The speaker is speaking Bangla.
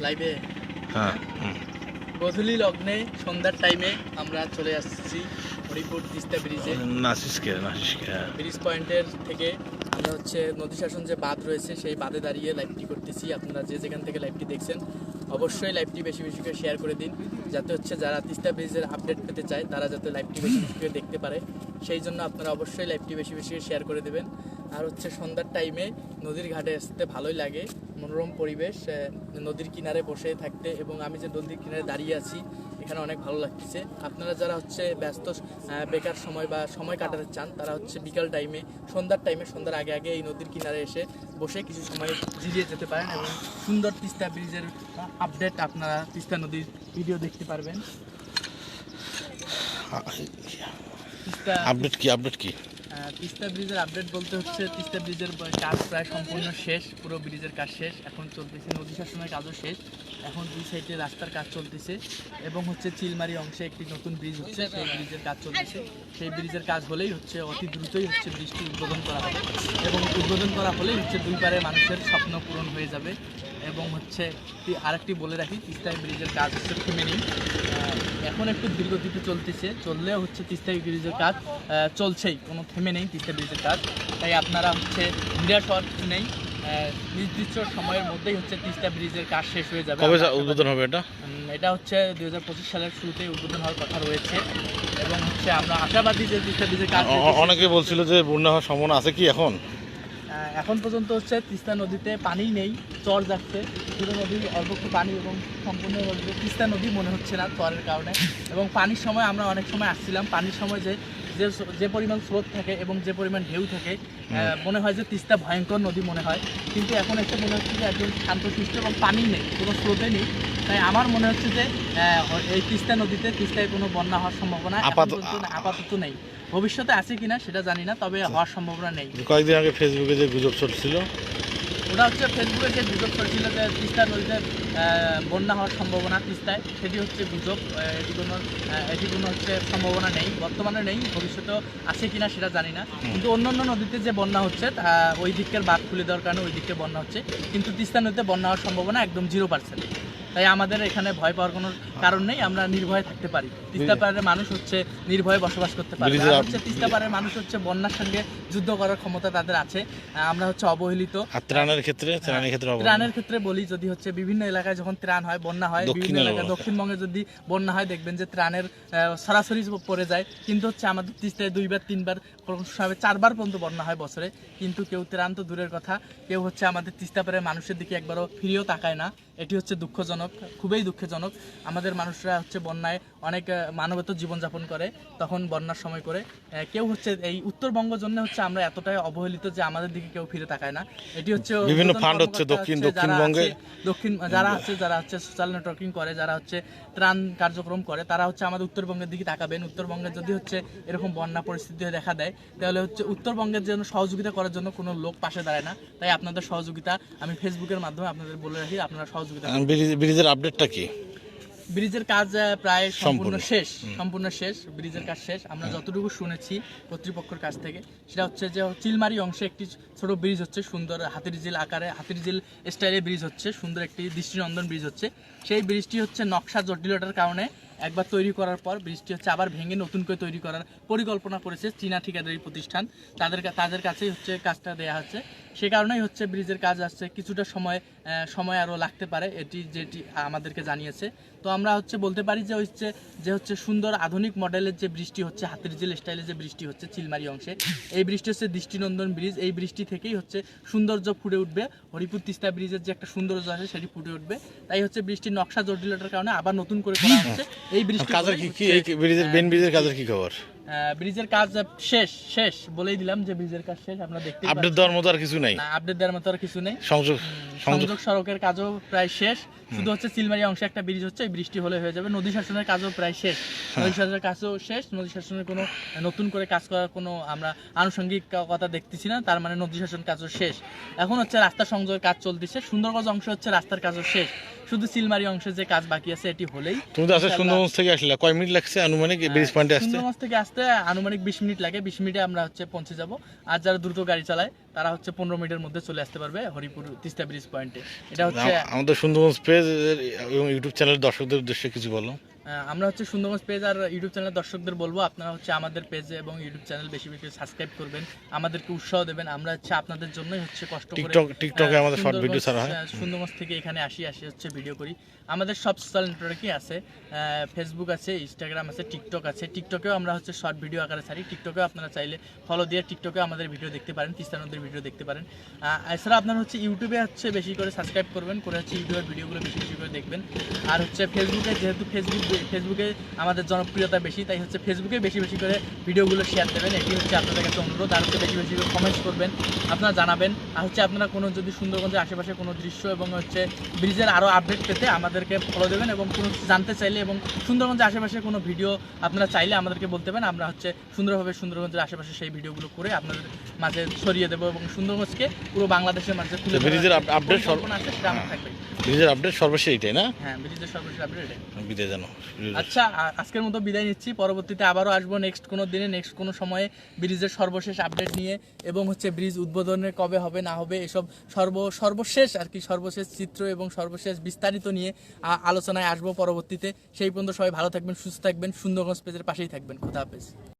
লাইভে হ্যাঁ গধুলি লগ্নে সন্ধ্যার টাইমে আমরা চলে আসছি হরিপুর তিস্তা ব্রিজে নাসিসকে নাসিসকে হ্যাঁ। ব্রিজ পয়েন্টের থেকে। আমরা হচ্ছে নদী শাসন যে বাঁধ রয়েছে, সেই বাঁধে দাঁড়িয়ে লাইভটি করতেছি। আপনারা যে যেখান থেকে লাইভটি দেখছেন, অবশ্যই লাইভটি বেশি বেশি করে শেয়ার করে দিন, যাতে হচ্ছে যারা তিস্তা ব্রিজের আপডেট পেতে চায়, তারা যাতে লাইভটি বেশি বেশি করে দেখতে পারে। সেই জন্য আপনারা অবশ্যই লাইভটি বেশি বেশি করে শেয়ার করে দেবেন। আর হচ্ছে সন্ধ্যার টাইমে নদীর ঘাটে আসতে ভালোই লাগে। মনোরম পরিবেশ নদীর কিনারে বসে থাকতে এবং আমি যে নদীর কিনারে দাঁড়িয়ে আছি এখানে অনেক ভালো লাগছে। আপনারা যারা হচ্ছে ব্যস্ত বেকার সময় বা সময় কাটাতে চান তারা হচ্ছে বিকাল টাইমে সন্ধ্যার টাইমে সন্ধ্যার আগে আগে এই নদীর কিনারে এসে বসে কিছু সময় জিরিয়ে যেতে পারেন এবং সুন্দর তিস্তা ব্রিজের আপডেট আপনারা তিস্তা নদীর ভিডিও দেখতে পারবেন। আপডেট কি? আপডেট কি? তিস্তা ব্রিজের আপডেট বলতে হচ্ছে, তিস্তা ব্রিজের কাজ প্রায় সম্পূর্ণ শেষ, পুরো ব্রিজের কাজ শেষ। এখন চলতেছে নদী শাসনের কাজও শেষ। এখন দুই সাইডে রাস্তার কাজ চলতেছে এবং হচ্ছে চিলমারি অংশে একটি নতুন ব্রিজ হচ্ছে, সেই ব্রিজের কাজ চলতেছে। সেই ব্রিজের কাজ হলেই হচ্ছে, অতি দ্রুতই হচ্ছে ব্রিজটি উদ্বোধন করা হবে। এবং উদ্বোধন করা হলেই হচ্ছে দুই পারে মানুষের স্বপ্ন পূরণ হয়ে যাবে। এবং হচ্ছে আরেকটি বলে রাখি তিস্তাই ব্রিজের কাজ হচ্ছে থেমে নেই এখন একটু ধীরগতিতে চলতেছে চললেও হচ্ছে তিস্তাই ব্রিজের কাজ চলছেই কোনো থেমে নেই তিস্তা ব্রিজের কাজ। তাই আপনারা হচ্ছে নিরাশ হওয়ার কিছু নেই নির্দিষ্ট সময়ের মধ্যেই হচ্ছে তিস্তা ব্রিজের কাজ শেষ হয়ে যাবে। কবে। উদ্বোধন হবে এটা? এটা হচ্ছে দুই হাজার পঁচিশ সালের শুরুতেই উদ্বোধন হওয়ার কথা রয়েছে। এবং হচ্ছে আমরা আশাবাদী যে তিস্তা ব্রিজের কাজ অনেকে বলছিল যে বন্যা হওয়ার সম্ভাবনা আছে কি এখন? এখন পর্যন্ত হচ্ছে তিস্তা নদীতে পানি নেই চর যাচ্ছে। পুরো নদীর অল্প একটু পানি এবং সম্পূর্ণ তিস্তা নদী মনে হচ্ছে না চরের কারণে। এবং পানির সময় আমরা অনেক সময় আসছিলাম। পানির সময় যে যে যে পরিমাণ স্রোত থাকে এবং যে পরিমাণ ঢেউ থাকে মনে হয় যে তিস্তা ভয়ঙ্কর নদী মনে হয়। কিন্তু এখন একটা মনে হচ্ছে যে একদম শান্তশিষ্ট এবং পানি নেই কোনো স্রোতে নেই। তাই আমার মনে হচ্ছে যে এই তিস্তা নদীতে তিস্তায় কোনো বন্যা হওয়ার সম্ভাবনা আপাতত নেই। ভবিষ্যতে আছে কিনা সেটা জানি না তবে হওয়ার সম্ভাবনা নেই। কয়েকদিন আগে ফেসবুকে যে গুজব চলছিল ওটা হচ্ছে ফেসবুকে যে গুজব করেছিল যে তিস্তা নদীতে বন্যা হওয়ার সম্ভাবনা তিস্তায় সেটি হচ্ছে গুজব এটি কোনো এটি কোনো হচ্ছে সম্ভাবনা নেই বর্তমানে নেই ভবিষ্যতেও আছে কিনা সেটা জানি না। কিন্তু অন্য অন্য নদীতে যে বন্যা হচ্ছে ওই দিকের বাদ খুলে দেওয়ার কারণে ওই দিকে বন্যা হচ্ছে। কিন্তু তিস্তা নদীতে বন্যা হওয়ার সম্ভাবনা একদম জিরো পার্সেন্ট তাই আমাদের এখানে ভয় পাওয়ার কোনো কারণ নেই আমরা নির্ভয়ে থাকতে পারি। তিস্তা পাড়ের মানুষ হচ্ছে নির্ভয়ে বসবাস করতে পারে। আর হচ্ছে তিস্তা পাড়ের মানুষ হচ্ছে বন্যার সঙ্গে যুদ্ধ করার ক্ষমতা তাদের আছে। আমরা হচ্ছে অবহেলিত। ত্রাণের ক্ষেত্রে ত্রাণের ক্ষেত্রে ত্রাণের ক্ষেত্রে বলি যদি হচ্ছে বিভিন্ন এলাকায় যখন ত্রাণ হয় বন্যা হয় বিভিন্ন এলাকায় দক্ষিণবঙ্গে যদি বন্যা হয় দেখবেন যে ত্রাণের সরাসরি পড়ে যায়। কিন্তু হচ্ছে আমাদের তিস্তায় দুইবার তিনবার চারবার পর্যন্ত বন্যা হয় বছরে। কিন্তু কেউ ত্রাণ তো দূরের কথা। কেউ হচ্ছে আমাদের তিস্তা পাড়ের মানুষের দিকে একবারও ফিরেও তাকায় না। এটি হচ্ছে দুঃখজনক। খুবই দুঃখজনক। আমাদের মানুষরা হচ্ছে বন্যায় অনেক মানবত জীবনযাপন করে তখন বন্যার সময় করে। কেউ হচ্ছে এই উত্তরবঙ্গ জন্য হচ্ছে আমরা এতটাই অবহেলিত যে আমাদের দিকে কেউ ফিরে তাকায় না। এটি হচ্ছে বিভিন্ন ফান্ড হচ্ছে দক্ষিণ- দক্ষিণবঙ্গে। দক্ষিণ যারা আছে যারা হচ্ছে সোশ্যাল নেটওয়ার্কিং করে যারা হচ্ছে ত্রাণ কার্যক্রম করে তারা হচ্ছে আমাদের উত্তরবঙ্গের দিকে তাকাবেন। উত্তরবঙ্গে যদি হচ্ছে এরকম বন্যা পরিস্থিতি দেখা দেয় তাহলে হচ্ছে উত্তরবঙ্গের জন্য সহযোগিতা করার জন্য কোনো লোক পাশে দাঁড়ায় না। তাই আপনাদের সহযোগিতা আমি ফেসবুকের মাধ্যমে আপনাদের বলে রাখি আপনারা সহযোগিতা ব্রিজের আপডেটটা কি? ব্রিজের কাজ প্রায় সম্পূর্ণ। শেষ সম্পূর্ণ শেষ ব্রিজের কাজ শেষ। আমরা যতটুকু শুনেছি কর্তৃপক্ষের কাছ থেকে সেটা হচ্ছে যে চিলমারি অংশে একটি ছোট ব্রিজ হচ্ছে সুন্দর হাতির জিল আকারে হাতির জিল স্টাইলে ব্রিজ হচ্ছে সুন্দর একটি দৃষ্টিনন্দন ব্রিজ হচ্ছে। সেই ব্রিজটি হচ্ছে নকশা জটিলতার কারণে একবার তৈরি করার পর ব্রিজটি হচ্ছে, আবার ভেঙে নতুন করে তৈরি করার পরিকল্পনা করেছে চীনা ঠিকাদারি প্রতিষ্ঠান। তাদের তাদের কাছেই হচ্ছে কাজটা দেওয়া হচ্ছে। সে কারণেই হচ্ছে ব্রিজের কাজ আসছে। কিছুটা সময় সময় আরও লাগতে পারে, এটি যেটি আমাদেরকে জানিয়েছে। তো আমরা হচ্ছে বলতে পারি যে হচ্ছে যে হচ্ছে সুন্দর আধুনিক মডেলের যে বৃষ্টি হচ্ছে, হাতের জেল স্টাইলের যে বৃষ্টি হচ্ছে চিলমারি অংশে, এই বৃষ্টি হচ্ছে দৃষ্টিনন্দন ব্রিজ। এই বৃষ্টি থেকেই হচ্ছে সৌন্দর্য ফুটে উঠবে। হরিপুর তিস্তা ব্রিজের যে একটা সৌন্দর্য আছে, সেটি ফুটে উঠবে। তাই হচ্ছে বৃষ্টির নকশা জটিলতার কারণে আবার নতুন করে করা হচ্ছে। এই ব্রিজ কাজের কি কি এই ব্রিজের বেন ব্রিজের কাজের কি খবর? ব্রিজের কাজ শেষ শেষ। বলেই দিলাম যে ব্রিজের কাজ শেষ আমরা দেখতে আপডেট দেওয়ার মতো আর কিছু নাই। না আপডেট দেওয়ার মতো আর কিছু নেই। সংযোগ সংযোগ সড়কের কাজও প্রায় শেষ। শুধু হচ্ছে চিলমারি অংশে একটা ব্রিজ হচ্ছে এই বৃষ্টি হলে হয়ে যাবে। নদী শাসনের কাজও প্রায় শেষ। নদী শাসনের কাজও শেষ। নদী শাসনের কোনো নতুন করে কাজ করার কোনো আমরা আনুষঙ্গিক কথা দেখতেছি না। তার মানে নদী শাসন কাজও শেষ। এখন হচ্ছে রাস্তা সংযোগের কাজ চলতেছে। সুন্দরগঞ্জ অংশ হচ্ছে রাস্তার কাজও শেষ। শুধু চিলমারি অংশে যে কাজ বাকি আছে এটি হলেই তুমি তো আসলে সুন্দরবন থেকে আসলে। কয় মিনিট লাগছে আনুমানিক ব্রিজ পয়েন্টে আসছে সুন্দরগঞ্জ থেকে আসতে আসতে আনুমানিক বিশ মিনিট লাগে। বিশ মিনিটে আমরা হচ্ছে পৌঁছে যাব। আর যারা দ্রুত গাড়ি চালায়, তারা হচ্ছে পনেরো মিনিটের মধ্যে চলে আসতে পারবে হরিপুর তিস্তা ব্রিজ পয়েন্টে এটা হচ্ছে আমাদের সুন্দরবন স্পেস এবং ইউটিউব চ্যানেলের দর্শকদের উদ্দেশ্যে কিছু বলো। আমরা হচ্ছে সুন্দরগঞ্জ পেজ আর ইউটিউব চ্যানেলের দর্শকদের বলব আপনারা হচ্ছে আমাদের পেজে এবং ইউটিউব চ্যানেল বেশি বেশি সাবস্ক্রাইব করবেন। আমাদেরকে উৎসাহ দেবেন আমরা হচ্ছে আপনাদের জন্যই হচ্ছে কষ্ট করে টিকটক টিকটকে আমাদের শর্ট ভিডিও ছাড়া হয়। সুন্দরগঞ্জ থেকে এখানে আসি আসি হচ্ছে ভিডিও করি। আমাদের সব সোশ্যাল নেটওয়ার্কই আছে ফেসবুক আছে ইনস্টাগ্রাম আছে টিকটক আছে। টিকটকেও আমরা হচ্ছে শর্ট ভিডিও আকারে ছাড়ি। টিকটকেও আপনারা চাইলে ফলো দিয়ে টিকটকে আমাদের ভিডিও দেখতে পারেন তিস্তা নদীর ভিডিও দেখতে পারেন। এছাড়া আপনার হচ্ছে ইউটিউবে হচ্ছে বেশি করে সাবস্ক্রাইব করবেন করে হচ্ছে ইউটিউবের ভিডিওগুলো বেশি বেশি করে দেখবেন। আর হচ্ছে ফেসবুকে যেহেতু ফেসবুক ফেসবুকে আমাদের জনপ্রিয়তা বেশি তাই হচ্ছে ফেসবুকে বেশি বেশি করে ভিডিওগুলো শেয়ার দেবেন। এটি হচ্ছে আপনাদের কাছে অনুরোধ আর হচ্ছে বেশি বেশি করে কমেন্টস করবেন আপনারা জানাবেন। আর হচ্ছে আপনারা কোনো যদি সুন্দরগঞ্জের আশেপাশে কোনো দৃশ্য এবং হচ্ছে ব্রিজের আরও আপডেট পেতে আমাদেরকে ফলো দেবেন এবং কোনো কিছু জানতে চাইলে এবং সুন্দরগঞ্জের আশেপাশে কোনো ভিডিও আপনারা চাইলে আমাদেরকে বলতে পারেন আমরা হচ্ছে সুন্দরভাবে সুন্দরগঞ্জের আশেপাশে সেই ভিডিওগুলো করে আপনাদের মাঝে ছড়িয়ে দেবো এবং সুন্দরগঞ্জকে পুরো বাংলাদেশের মাঝে তুলে তো ব্রিজের আপ- আপডেট সর- পরিকল্পনা সেটা আমার থাকবে। ব্রিজের আপডেট সর্বশেষ এটাই না? হ্যাঁ ব্রিজের সর্বশেষ আপডেট এটাই। বিদায় জানো আচ্ছা আজকের মতো বিদায় নিচ্ছি। পরবর্তীতে আবারও আসব নেক্সট কোনো দিনে নেক্সট কোনো সময়ে ব্রিজের সর্বশেষ আপডেট নিয়ে এবং হচ্ছে ব্রিজ উদ্বোধনের কবে হবে, না হবে, এসব সর্ব, সর্বশেষ আর কি, সর্বশেষ চিত্র এবং সর্বশেষ বিস্তারিত নিয়ে আলোচনায় আসব পরবর্তীতে। সেই পর্যন্ত সবাই ভালো থাকবেন, সুস্থ থাকবেন, সুন্দরগঞ্জ পেজের পাশেই থাকবেন। খুদা হাফেজ।